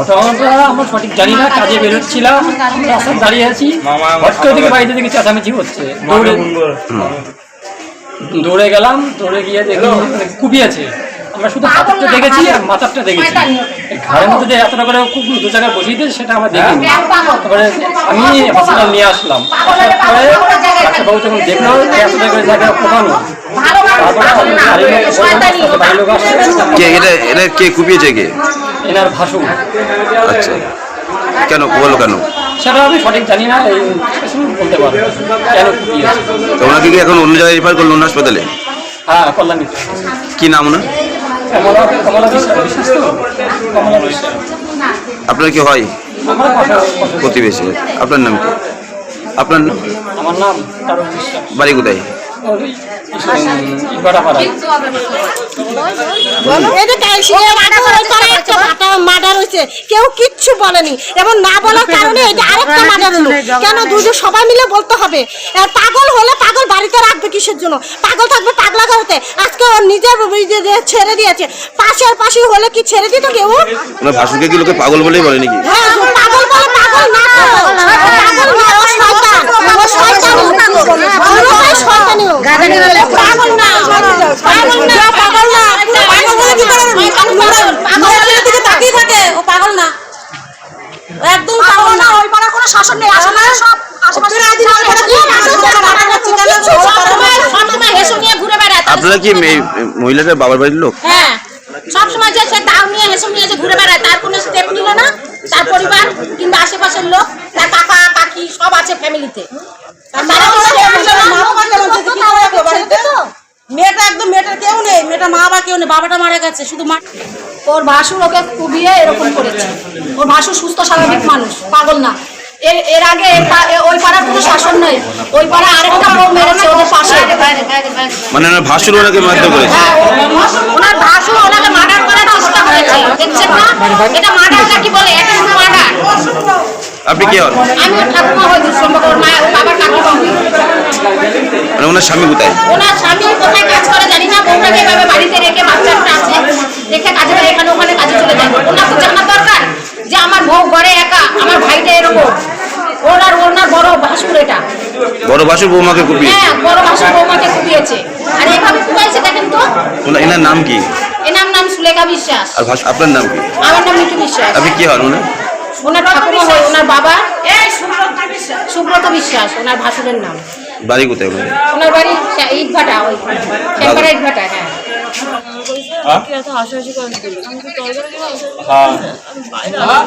ঘটনাটা আমরা সঠিক জানি না কাজে বেরোচ্ছিলাম রাস্তায় দাঁড়িয়ে আছি হট করে বাড়িতে দিকে চেঁচামেচি হচ্ছে দৌড়ে দৌড়ে গেলাম দৌড়ে গিয়ে দেখি মানে কুপিয়েছে আমরা শুধু হাতটা দেখেছি আর মাথাটা দেখেছি ঘাড়ের মধ্যে যে এতটা করে খুব দু জায়গায় বসিয়ে দিয়েছে সেটা আমরা দেখিনি তারপরে আমি হসপিটাল নিয়ে আসলাম তারপরে ডাক্তারবাবু যখন দেখল এতটা করে জায়গায় কোপানো তারপরে বাড়ির লোক আসছে কে এটা এটা কে কুপিয়েছে কে এনার ভাসু আচ্ছা। কেন বলো কেন? সেটা আমি সঠিক জানি না এই বলতে পারব কেন তো ওনাকে কি এখন অন্য জায়গায় রেফার করল অন্য হাসপাতালে? হ্যাঁ কল্যাণী কি নাম ওনার? কমলা কমলা বিশ্বাস বিশ্বাস তো কমলা বিশ্বাস আপনার কি হয়? প্রতিবেশী। আপনার নাম কি? আপনার নাম? আমার নাম বাড়ি কোথায়? কেউ কিচ্ছু বলেনি এবং না বলার কারণে এটা আরেকটা কেন দুজন সবাই মিলে বলতে হবে পাগল হলে পাগল বাড়িতে রাখবে কিসের জন্য পাগল থাকবে পাগলা গাড়িতে আজকে ওর নিজের ছেড়ে দিয়েছে পাশের পাশে হলে কি ছেড়ে দিত কেউ ভাসুরকে কি লোকে পাগল বলেই বলে নাকি? হ্যাঁ পাগল বলে পাগল না তো। পাগল না ও শয়তান ও শয়তানি পুরোটাই শয়তানি ও। পাগল না পাগল না পাগল না পাগল বলে কি করে পাগলের দিকে তাকিয়ে থাকে ও পাগল না ও একদম পাবো না ওই পাড়া কোনো শাসন নেই আসলে সব আশেপাশে সবসময় হেসে নিয়ে ঘুরে বেড়ায় আপনারা কি মে- বাবার বাড়ির লোক? হ্যাঁ সবসময় যে সে দাও নিয়ে হেসে নিয়ে যে ঘুরে বেড়ায় তার কোনো স্টেপ নিল না তার পরিবার কিংবা আশেপাশের লোক তার কাকা কাকি সব আছে ফ্যামিলিতে তারা কোনো step নিল না। মেয়েটা একদম মেয়েটার কেউ নেই মেয়েটা মা বা কেউ নেই বাবাটা মারা গেছে শুধু মা। ওর ভাসুর ওকে কুবিয়ে এরকম করেছে। ওর ভাসুর সুস্থ স্বাভাবিক মানুষ পাগল না। এর এর আগে ওই পাড়ার কোনো শাসন নেই। ওই পাড়া আরেকটা বউ মেরেছে ওদের পাশে। মানে ওনার ভাসুর ওনাকে মারধর করেছে? হ্যাঁ, ওনার ভাসুর ওনাকে মার্ডার করার চেষ্টা করেছে। দেখছেন না? এটা মার্ডার নাকি বলে? এটা শুধু মার্ডার। আপনি কি হন? আমি ঠাকুমা হই দুঃসম্পর্ক ওর মা বাবার কাকিমা হই মানে ওনার স্বামী কোথায়? ওনার স্বামী কোথায় কাজ করে জানি না বউটাকে এভাবে বাড়িতে রেখে বাচ্চা একটা আছে রেখে কাজে যায় এখানে ওখানে কাজে চলে যায় ওনার তো জানার দরকার যে আমার বউ ঘরে একা আমার ভাইটা এরকম ওনার ওনার বড় ভাসুর এটা বড় ভাসুর বৌমাকে কুপিয়েছে? হ্যাঁ বড় ভাসুর বৌমাকে কুপিয়েছে। আর এইভাবে কুপাইছে দেখেন তো। ওনার এনার নাম কি? এনার নাম সুলেখা বিশ্বাস। আর ভাস আপনার নাম কি? আমার নাম মিঠু বিশ্বাস। আপনি কি হন ওনার ওনার ঠাকুমা হয় ওনার বাবা সুব্রত বিশ্বাস। ওনার ভাসুরের নাম। বাড়ি কোথায় ওনার? ওনার বাড়ি ইটভাটা ওই শ্যামপাড়া ইটভাটা হ্যাঁ। হ্যাঁ।